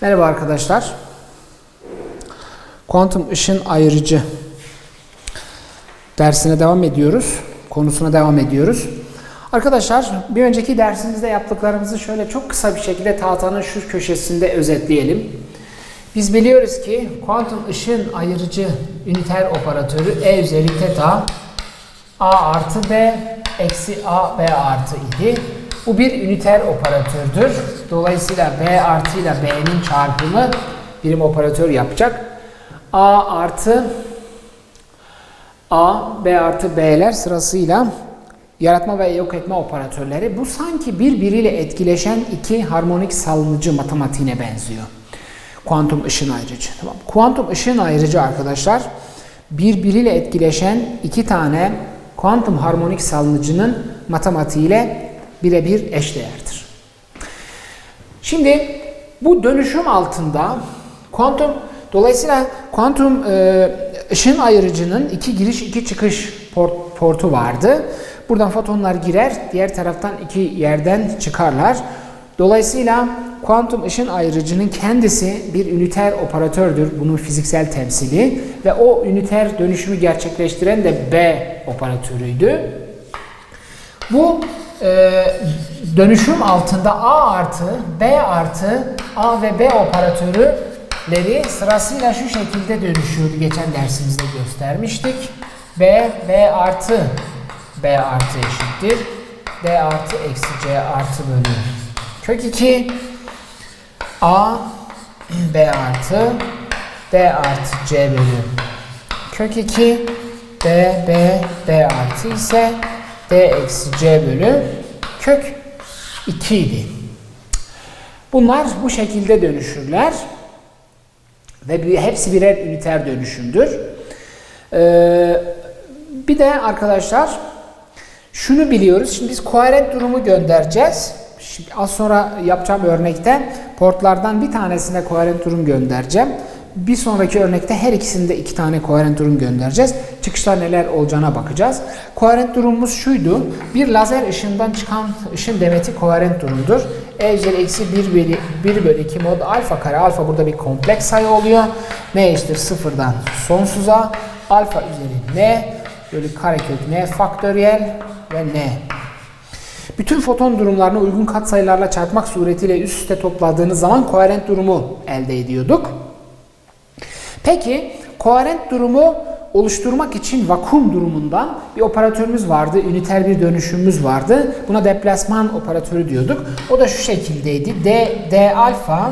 Merhaba arkadaşlar. Kuantum ışın ayırıcı dersine devam ediyoruz. Konusuna devam ediyoruz. Arkadaşlar bir önceki dersimizde yaptıklarımızı şöyle çok kısa bir şekilde tahtanın şu köşesinde özetleyelim. Biz biliyoruz ki kuantum ışın ayırıcı üniter operatörü E üzeri teta A artı B eksi A B artı idi. Bu bir üniter operatördür. Dolayısıyla B artı ile B'nin çarpımı birim operatör yapacak. A artı A, B artı B'ler sırasıyla yaratma ve yok etme operatörleri. Bu sanki birbiriyle etkileşen iki harmonik salınıcı matematiğine benziyor. Kuantum ışın ayrıcı. Tamam. Kuantum ışın ayrıcı arkadaşlar birbiriyle etkileşen iki tane kuantum harmonik salınıcının matematiğiyle birebir eşdeğerdir. Şimdi bu dönüşüm altında kuantum dolayısıyla kuantum e, ışın ayırıcının iki giriş iki çıkış port, portu vardı. Buradan fotonlar girer, diğer taraftan iki yerden çıkarlar. Dolayısıyla kuantum ışın ayırıcının kendisi bir üniter operatördür. Bunun fiziksel temsili ve o üniter dönüşümü gerçekleştiren de B operatörüydü. Bu e, dönüşüm altında A artı, B artı, A ve B operatörleri sırasıyla şu şekilde dönüşüyordu. Geçen dersimizde göstermiştik. B, B artı, B artı eşittir. D artı eksi C artı bölü. Kök 2, A, B artı, D artı C bölü. Kök 2, B, B, B artı ise D eksi C bölü kök 2 idi. Bunlar bu şekilde dönüşürler. Ve hepsi birer üniter dönüşümdür. Ee, bir de arkadaşlar şunu biliyoruz. Şimdi biz koherent durumu göndereceğiz. Şimdi az sonra yapacağım örnekte portlardan bir tanesine koherent durum göndereceğim. Bir sonraki örnekte her ikisinde iki tane koherent durum göndereceğiz. Çıkışlar neler olacağına bakacağız. Koherent durumumuz şuydu. Bir lazer ışığından çıkan ışın demeti koherent durumdur. E üzeri eksi 1 bölü, 1 bölü 2 mod alfa kare. Alfa burada bir kompleks sayı oluyor. N eşittir sıfırdan sonsuza. Alfa üzeri N bölü karekök N faktöriyel ve N. Bütün foton durumlarını uygun katsayılarla çarpmak suretiyle üst üste topladığınız zaman koherent durumu elde ediyorduk. Peki koherent durumu oluşturmak için vakum durumundan bir operatörümüz vardı. Üniter bir dönüşümümüz vardı. Buna deplasman operatörü diyorduk. O da şu şekildeydi. D, D alfa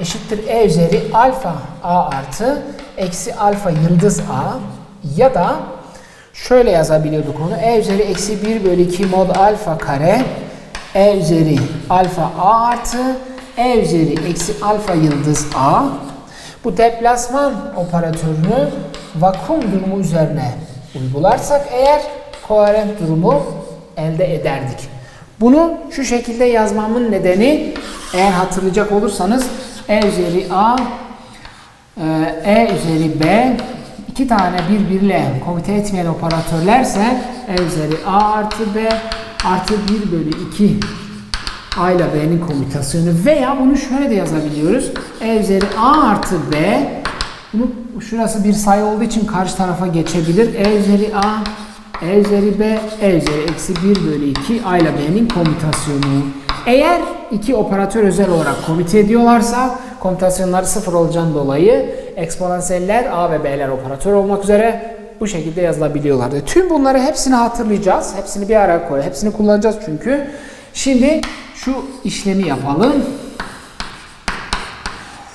eşittir E üzeri alfa A artı eksi alfa yıldız A ya da şöyle yazabiliyorduk onu. E üzeri eksi 1 bölü 2 mod alfa kare E üzeri alfa A artı E üzeri eksi alfa yıldız A bu deplasman operatörünü vakum durumu üzerine uygularsak eğer koherent durumu elde ederdik. Bunu şu şekilde yazmamın nedeni eğer hatırlayacak olursanız E üzeri A E üzeri B iki tane birbiriyle komite etmeyen operatörlerse E üzeri A artı B artı 1 bölü 2 A ile B'nin komütasyonu veya bunu şöyle de yazabiliyoruz. E üzeri A artı B bunu şurası bir sayı olduğu için karşı tarafa geçebilir. E üzeri A, E üzeri B, E üzeri eksi 1 bölü 2 A ile B'nin komütasyonu. Eğer iki operatör özel olarak komite ediyorlarsa komütasyonları sıfır olacağından dolayı eksponansiyeller A ve B'ler operatör olmak üzere bu şekilde yazılabiliyorlardı. Tüm bunları hepsini hatırlayacağız. Hepsini bir araya koy. Hepsini kullanacağız çünkü. Şimdi şu işlemi yapalım.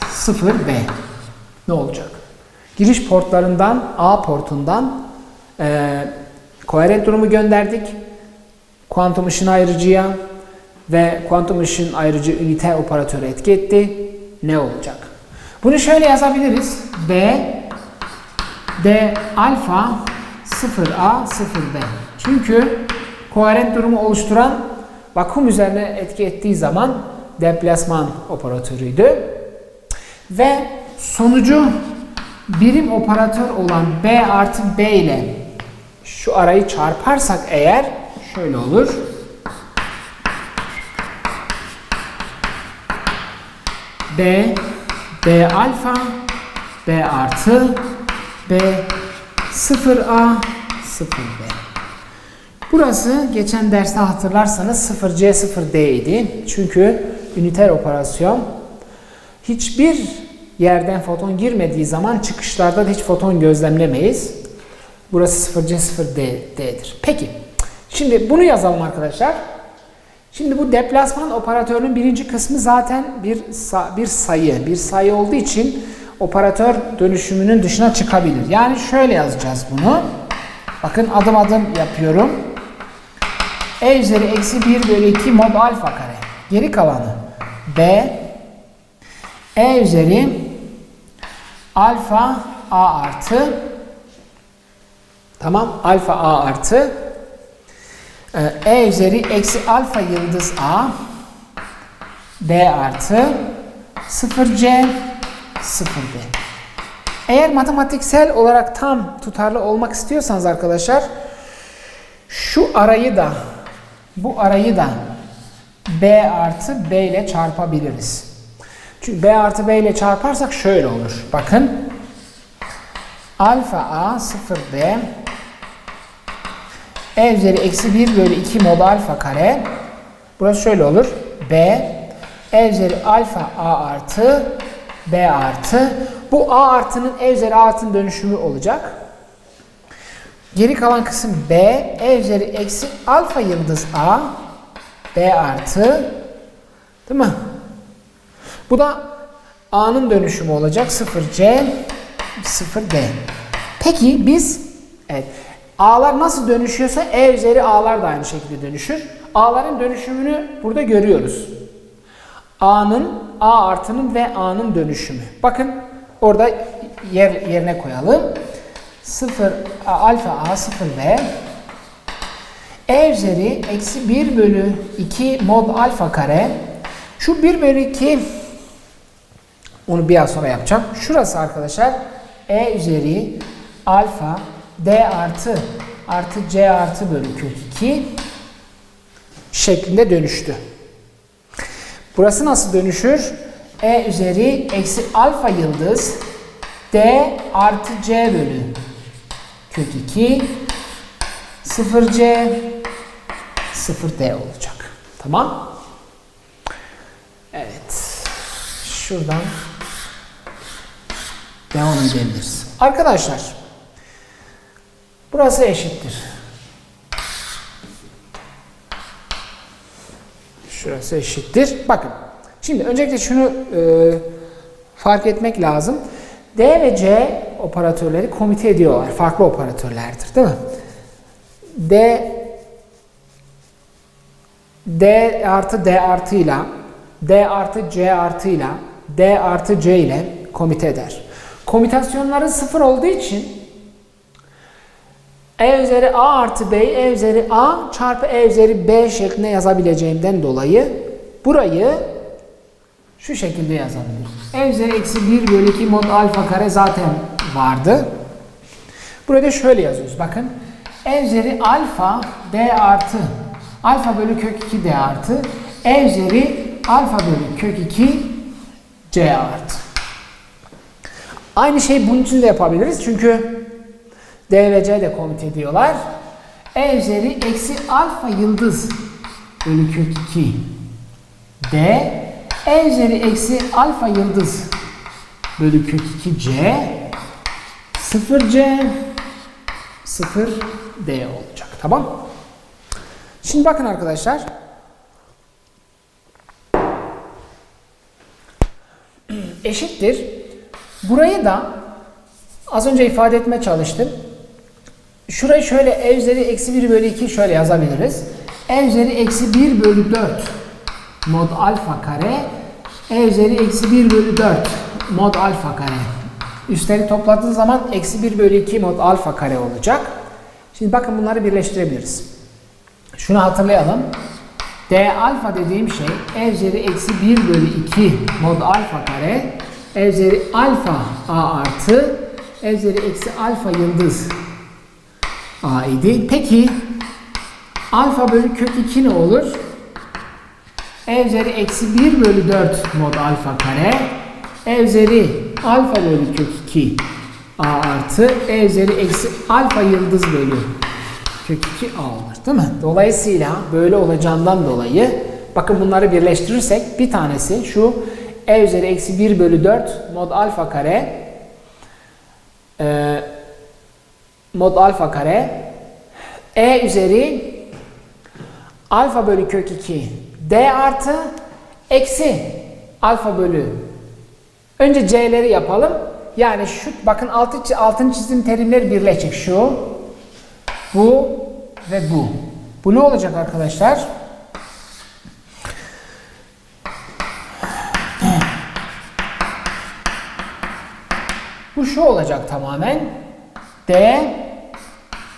0B. Ne olacak? Giriş portlarından A portundan e, koherent durumu gönderdik. Kuantum ışın ayırıcıya ve kuantum ışın ayırıcı ünite operatörü etki etti. Ne olacak? Bunu şöyle yazabiliriz. B D alfa 0A 0B. Çünkü koherent durumu oluşturan vakum üzerine etki ettiği zaman deplasman operatörüydü. Ve sonucu birim operatör olan B artı B ile şu arayı çarparsak eğer şöyle olur. B, B alfa, B artı, B 0A, 0B. Burası geçen derste hatırlarsanız 0C 0D idi. Çünkü üniter operasyon hiçbir yerden foton girmediği zaman çıkışlarda da hiç foton gözlemlemeyiz. Burası 0C 0D'dir. Peki. Şimdi bunu yazalım arkadaşlar. Şimdi bu deplasman operatörünün birinci kısmı zaten bir bir sayı. Bir sayı olduğu için operatör dönüşümünün dışına çıkabilir. Yani şöyle yazacağız bunu. Bakın adım adım yapıyorum. E üzeri eksi 1 bölü 2 mod alfa kare. Geri kalanı B E üzeri alfa A artı tamam alfa A artı E üzeri eksi alfa yıldız A B artı 0C 0D. Eğer matematiksel olarak tam tutarlı olmak istiyorsanız arkadaşlar şu arayı da bu arayı da B artı B ile çarpabiliriz. Çünkü B artı B ile çarparsak şöyle olur. Bakın alfa A 0B E üzeri eksi 1 bölü 2 mod alfa kare burası şöyle olur. B E üzeri alfa A artı B artı bu A artının E üzeri A artının dönüşümü olacak. Geri kalan kısım B, E üzeri eksi alfa yıldız A, B artı, değil mi? Bu da A'nın dönüşümü olacak. 0C, 0D. Peki biz, evet, A'lar nasıl dönüşüyorsa E üzeri A'lar da aynı şekilde dönüşür. A'ların dönüşümünü burada görüyoruz. A'nın, A artının ve A'nın dönüşümü. Bakın orada yer, yerine koyalım. 0 alfa a 0 b e üzeri eksi 1 bölü 2 mod alfa kare şu 1 bölü 2 onu biraz sonra yapacağım. Şurası arkadaşlar e üzeri alfa d artı artı c artı bölü kök 2 şeklinde dönüştü. Burası nasıl dönüşür? e üzeri eksi alfa yıldız d artı c bölü kök 2 0c 0d olacak. Tamam? Evet. Şuradan devam edebiliriz. Arkadaşlar burası eşittir. Şurası eşittir. Bakın. Şimdi öncelikle şunu e, fark etmek lazım. D ve C operatörleri komite ediyorlar. Farklı operatörlerdir değil mi? D D artı D artı ile D artı C artı ile D artı C ile komite eder. Komitasyonları sıfır olduğu için E üzeri A artı B, E üzeri A çarpı E üzeri B şeklinde yazabileceğimden dolayı burayı şu şekilde yazabilirim. E üzeri eksi 1 bölü 2 mod alfa kare zaten vardı. Burada şöyle yazıyoruz. Bakın. E üzeri alfa D artı alfa bölü kök 2 D artı E üzeri alfa bölü kök 2 C artı. Aynı şeyi bunun için de yapabiliriz. Çünkü D ve C de komut ediyorlar. E üzeri eksi alfa yıldız bölü kök 2 D E üzeri eksi alfa yıldız bölü kök 2C 0C 0D olacak. Tamam Şimdi bakın arkadaşlar. Eşittir. Burayı da az önce ifade etmeye çalıştım. Şurayı şöyle e üzeri eksi 1 bölü 2 şöyle yazabiliriz. e üzeri eksi 1 bölü 4 mod alfa kare e üzeri eksi 1 bölü 4 mod alfa kare. Üstleri topladığı zaman eksi 1 bölü 2 mod alfa kare olacak. Şimdi bakın bunları birleştirebiliriz. Şunu hatırlayalım. D alfa dediğim şey e üzeri eksi 1 bölü 2 mod alfa kare e üzeri alfa a artı e üzeri eksi alfa yıldız a idi. Peki alfa bölü kök 2 ne olur? E üzeri eksi 1 bölü 4 mod alfa kare. E üzeri alfa bölü kök 2 a artı e üzeri eksi alfa yıldız bölü kök 2 a olur değil mi? Dolayısıyla böyle olacağından dolayı bakın bunları birleştirirsek bir tanesi şu e üzeri eksi 1 bölü 4 mod alfa kare e, mod alfa kare e üzeri alfa bölü kök 2 d artı eksi alfa bölü. Önce c'leri yapalım. Yani şu bakın altı, altın çizim terimleri birleşecek. Şu bu ve bu. Bu ne olacak arkadaşlar? Bu şu olacak tamamen. D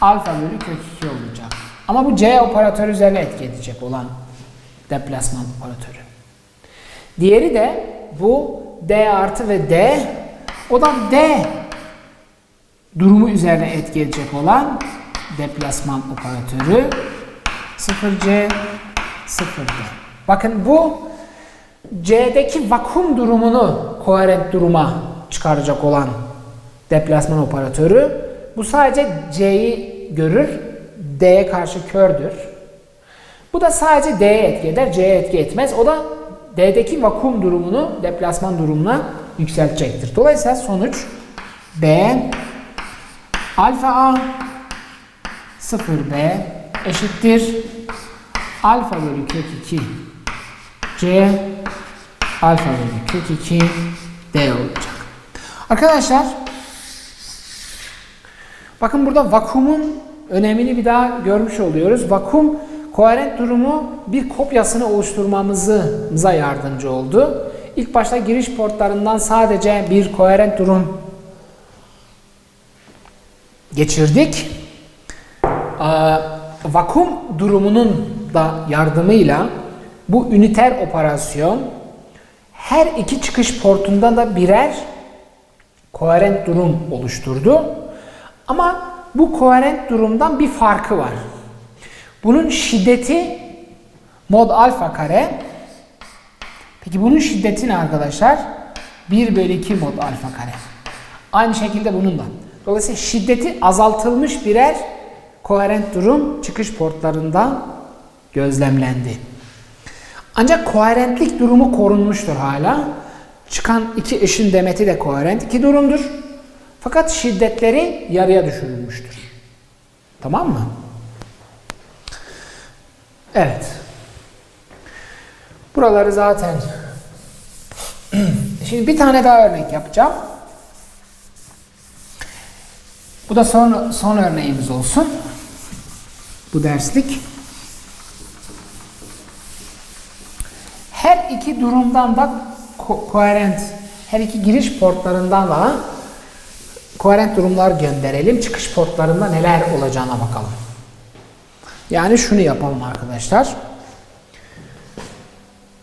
alfa bölü kök 2 olacak. Ama bu C operatörü üzerine etki edecek olan deplasman operatörü. Diğeri de bu D artı ve D o da D durumu üzerine etki edecek olan deplasman operatörü 0C 0D. Bakın bu C'deki vakum durumunu koherent duruma çıkaracak olan deplasman operatörü. Bu sadece C'yi görür, D'ye karşı kördür. Bu da sadece D'ye etki eder, C'ye etki etmez. O da D'deki vakum durumunu deplasman durumuna yükseltecektir. Dolayısıyla sonuç B alfa A 0B eşittir alfa bölü kök 2 C alfa bölü kök 2 D olacak. Arkadaşlar bakın burada vakumun önemini bir daha görmüş oluyoruz. Vakum koherent durumu bir kopyasını oluşturmamıza yardımcı oldu. İlk başta giriş portlarından sadece bir koherent durum geçirdik. Ee, vakum durumunun da yardımıyla bu üniter operasyon her iki çıkış portunda da birer koherent durum oluşturdu. Ama bu koherent durumdan bir farkı var. Bunun şiddeti mod alfa kare. Peki bunun şiddeti ne arkadaşlar? 1 bölü 2 mod alfa kare. Aynı şekilde bunun da. Dolayısıyla şiddeti azaltılmış birer koherent durum çıkış portlarında gözlemlendi. Ancak koherentlik durumu korunmuştur hala. Çıkan iki ışın demeti de koherent iki durumdur. Fakat şiddetleri yarıya düşürülmüştür. Tamam mı? Evet. Buraları zaten Şimdi bir tane daha örnek yapacağım. Bu da son, son örneğimiz olsun. Bu derslik. Her iki durumdan da ko koherent, her iki giriş portlarından da koherent durumlar gönderelim. Çıkış portlarında neler olacağına bakalım. Yani şunu yapalım arkadaşlar.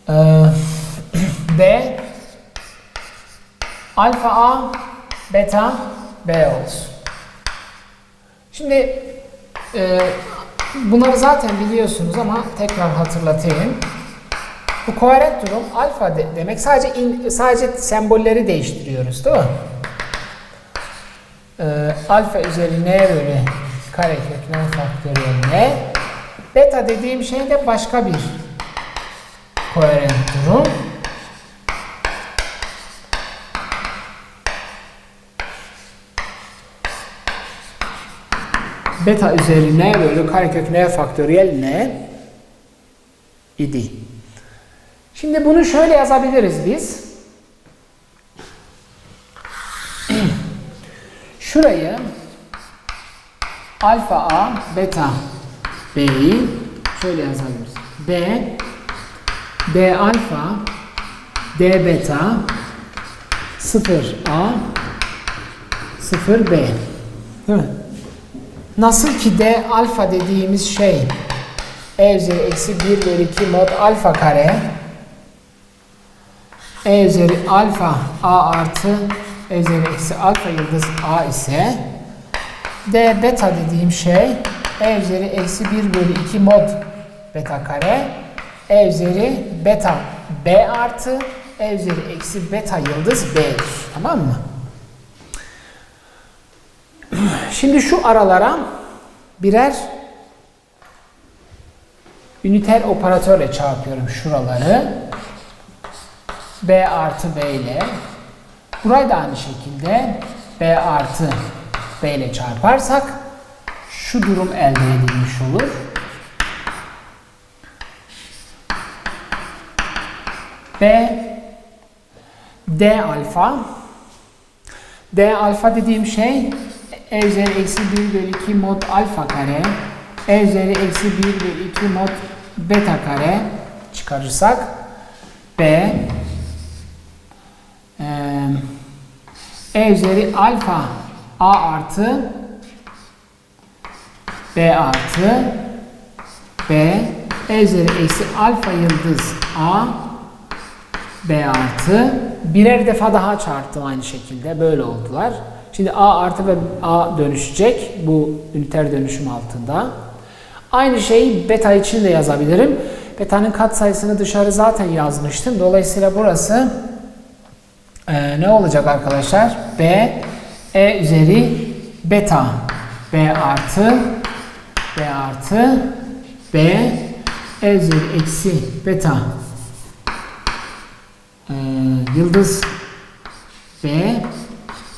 Ee, B alfa A beta B olsun. Şimdi e, bunları zaten biliyorsunuz ama tekrar hatırlatayım. Bu koherent durum alfa de, demek sadece in, sadece sembolleri değiştiriyoruz değil mi? Ee, alfa üzeri n bölü karekök n faktöriyel n. Beta dediğim şey de başka bir koherent durum. Beta üzeri n bölü karekök n faktöriyel n idi. Şimdi bunu şöyle yazabiliriz biz. Şurayı alfa a beta b'yi şöyle yazabiliriz. b d alfa d beta 0 a 0 b değil mi? Nasıl ki d alfa dediğimiz şey e üzeri eksi 1 bölü 2 mod alfa kare e üzeri alfa a artı e üzeri eksi alfa yıldız a ise d beta dediğim şey e üzeri eksi 1 bölü 2 mod beta kare E üzeri beta B artı E üzeri eksi beta yıldız B'dir. Tamam mı? Şimdi şu aralara birer üniter operatörle çarpıyorum şuraları. B artı B ile. Burayı da aynı şekilde B artı B ile çarparsak şu durum elde edilmiş olur. B D alfa D alfa dediğim şey E üzeri eksi 1 bölü 2 mod alfa kare E üzeri eksi 1 bölü 2 mod beta kare çıkarırsak B e, üzeri alfa A artı B artı B E üzeri eksi alfa yıldız A B artı birer defa daha çarptım aynı şekilde böyle oldular. Şimdi A artı ve A dönüşecek bu üniter dönüşüm altında. Aynı şeyi beta için de yazabilirim. Beta'nın katsayısını dışarı zaten yazmıştım. Dolayısıyla burası e, ne olacak arkadaşlar? B E üzeri beta B artı B artı B E üzeri eksi beta e, yıldız B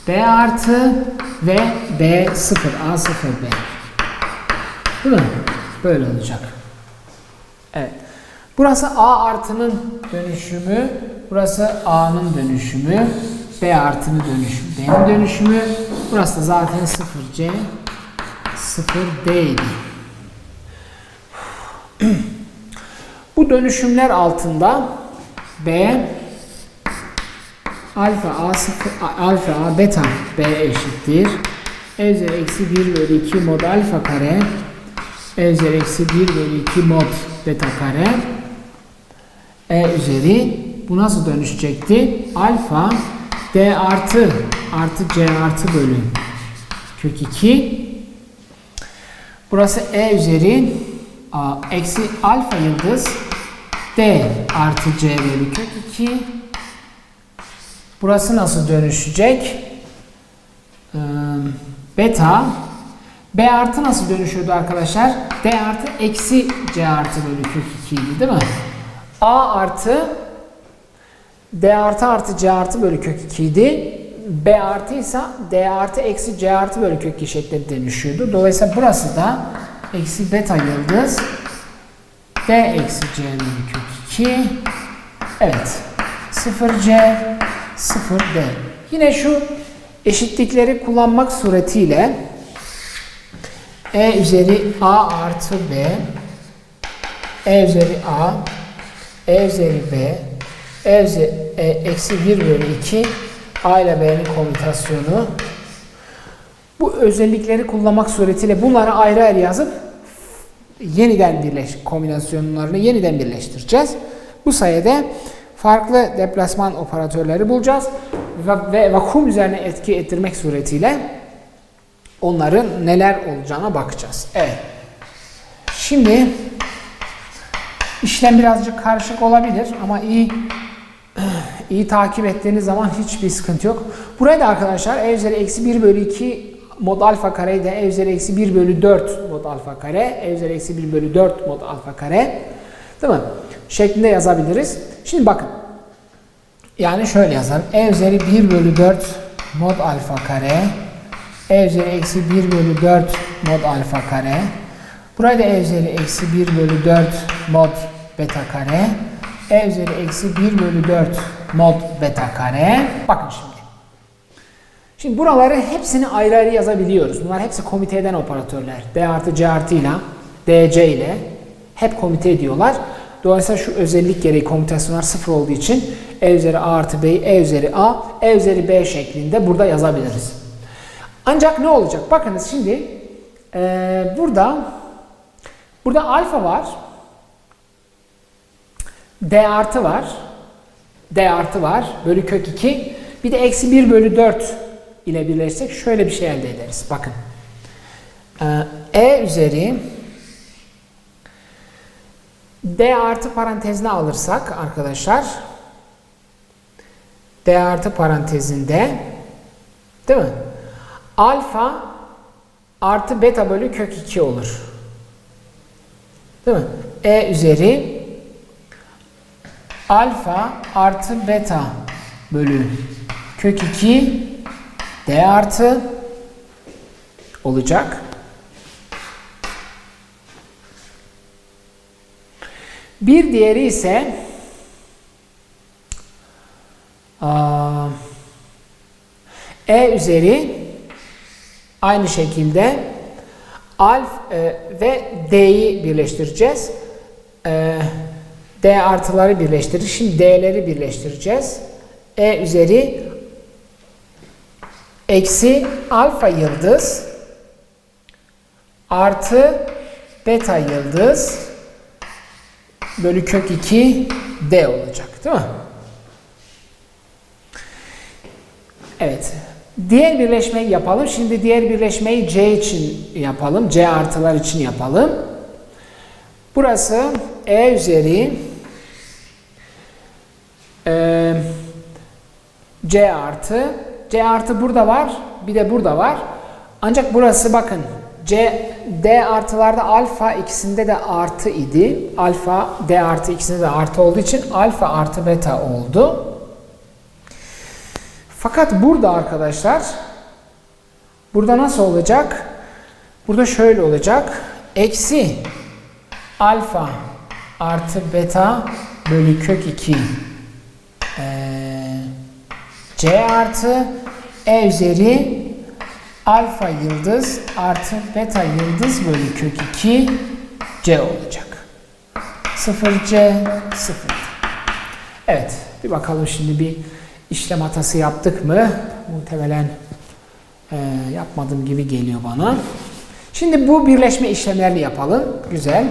B artı ve B 0 A 0 B Değil mi? Böyle olacak. Evet. Burası A artının dönüşümü, burası A'nın dönüşümü, B artının dönüşümü, B'nin dönüşümü. Burası da zaten 0C, 0D idi. Bu dönüşümler altında B alfa A 0 alfa A beta B eşittir. E üzeri eksi 1 bölü 2 mod alfa kare E üzeri eksi 1 bölü 2 mod beta kare E üzeri bu nasıl dönüşecekti? Alfa D artı artı C artı bölü kök 2 Burası E üzeri A, eksi alfa yıldız D artı C bölü kök 2 Burası nasıl dönüşecek? Ee, beta B artı nasıl dönüşüyordu arkadaşlar? D artı eksi C artı bölü kök 2 idi değil mi? A artı D artı artı C artı bölü kök 2 idi. B artı ise D artı eksi C artı bölü kök 2 şeklinde dönüşüyordu. Dolayısıyla burası da eksi beta yıldız D eksi C bölü kök 2 Evet 0C 0D Yine şu eşitlikleri kullanmak suretiyle E üzeri A artı B E üzeri A E üzeri B E üzeri e, eksi 1 bölü 2 A ile B'nin komutasyonu bu özellikleri kullanmak suretiyle bunları ayrı ayrı yazıp yeniden birleş kombinasyonlarını yeniden birleştireceğiz. Bu sayede farklı deplasman operatörleri bulacağız ve, ve vakum üzerine etki ettirmek suretiyle onların neler olacağına bakacağız. Evet. Şimdi işlem birazcık karışık olabilir ama iyi iyi takip ettiğiniz zaman hiçbir sıkıntı yok. Buraya da arkadaşlar e üzeri eksi 1 bölü 2 mod alfa kareyi de e üzeri eksi 1 bölü 4 mod alfa kare, e üzeri eksi 1 bölü 4 mod alfa kare değil mi? Şeklinde yazabiliriz. Şimdi bakın. Yani şöyle yazalım. e üzeri 1 bölü 4 mod alfa kare, e üzeri eksi 1 bölü 4 mod alfa kare. Burayı da e üzeri eksi 1 bölü 4 mod beta kare. e üzeri eksi 1 bölü 4 mod beta kare. Bakın şimdi. Şimdi buraları hepsini ayrı ayrı yazabiliyoruz. Bunlar hepsi komite eden operatörler. D artı C artı ile DC ile hep komite ediyorlar. Dolayısıyla şu özellik gereği komutasyonlar sıfır olduğu için E üzeri A artı B'yi E üzeri A, E üzeri B şeklinde burada yazabiliriz. Ancak ne olacak? Bakınız şimdi ee, burada burada alfa var. D artı var. D artı var. Bölü kök 2. Bir de eksi 1 bölü 4 ile birleşsek şöyle bir şey elde ederiz. Bakın. E üzeri D artı parantezine alırsak arkadaşlar D artı parantezinde değil mi? Alfa artı beta bölü kök 2 olur. Değil mi? E üzeri alfa artı beta bölü kök 2 D artı olacak. Bir diğeri ise E üzeri aynı şekilde alf e, ve D'yi birleştireceğiz. E, D artıları birleştirir. Şimdi D'leri birleştireceğiz. E üzeri eksi alfa yıldız artı beta yıldız bölü kök 2 D olacak değil mi? Evet. Diğer birleşmeyi yapalım. Şimdi diğer birleşmeyi C için yapalım. C artılar için yapalım. Burası E üzeri e, C artı C artı burada var. Bir de burada var. Ancak burası bakın C D artılarda alfa ikisinde de artı idi. Alfa D artı ikisinde de artı olduğu için alfa artı beta oldu. Fakat burada arkadaşlar burada nasıl olacak? Burada şöyle olacak. Eksi alfa artı beta bölü kök 2 ee, C artı E üzeri alfa yıldız artı beta yıldız bölü kök 2 C olacak. 0C 0. Evet bir bakalım şimdi bir işlem hatası yaptık mı? Muhtemelen e, yapmadığım gibi geliyor bana. Şimdi bu birleşme işlemlerini yapalım. Güzel.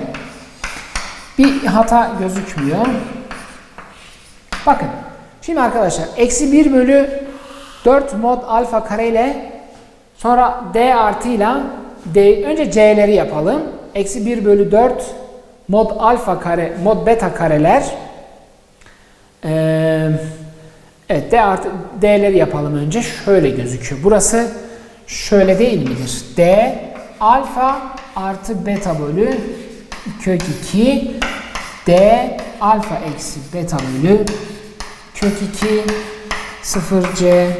Bir hata gözükmüyor. Bakın. Şimdi arkadaşlar eksi 1 bölü 4 mod alfa kare ile sonra d artıyla d önce c'leri yapalım. Eksi 1 bölü 4 mod alfa kare mod beta kareler ee, evet d artı d'leri yapalım önce. Şöyle gözüküyor. Burası şöyle değil midir? d alfa artı beta bölü kök 2 d alfa eksi beta bölü kök 2 0c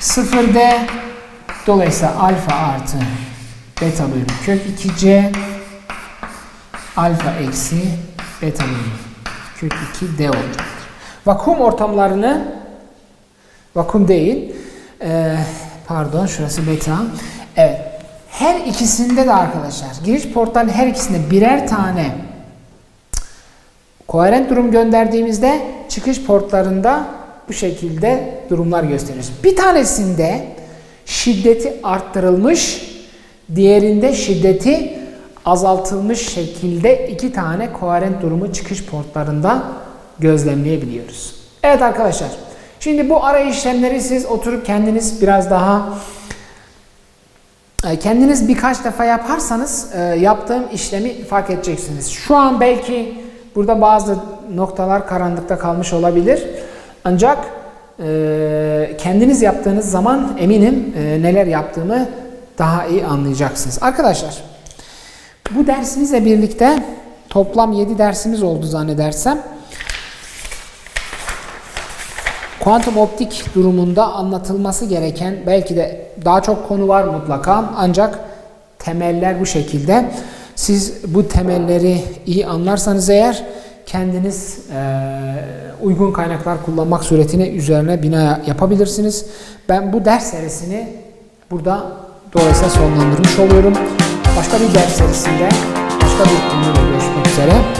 0d dolayısıyla alfa artı beta bölü kök 2c alfa eksi beta bölü kök 2d olacaktır. Vakum ortamlarını vakum değil e, pardon şurası beta evet her ikisinde de arkadaşlar giriş portların her ikisinde birer tane koherent durum gönderdiğimizde çıkış portlarında bu şekilde durumlar gösteriyoruz. Bir tanesinde şiddeti arttırılmış, diğerinde şiddeti azaltılmış şekilde iki tane koherent durumu çıkış portlarında gözlemleyebiliyoruz. Evet arkadaşlar, şimdi bu ara işlemleri siz oturup kendiniz biraz daha kendiniz birkaç defa yaparsanız yaptığım işlemi fark edeceksiniz. Şu an belki burada bazı noktalar karanlıkta kalmış olabilir. Ancak e, kendiniz yaptığınız zaman eminim e, neler yaptığımı daha iyi anlayacaksınız. Arkadaşlar bu dersimizle birlikte toplam 7 dersimiz oldu zannedersem. Kuantum optik durumunda anlatılması gereken belki de daha çok konu var mutlaka ancak temeller bu şekilde. Siz bu temelleri iyi anlarsanız eğer kendiniz e, uygun kaynaklar kullanmak suretine üzerine bina yapabilirsiniz. Ben bu ders serisini burada dolayısıyla sonlandırmış oluyorum. Başka bir ders serisinde başka bir konuda görüşmek üzere.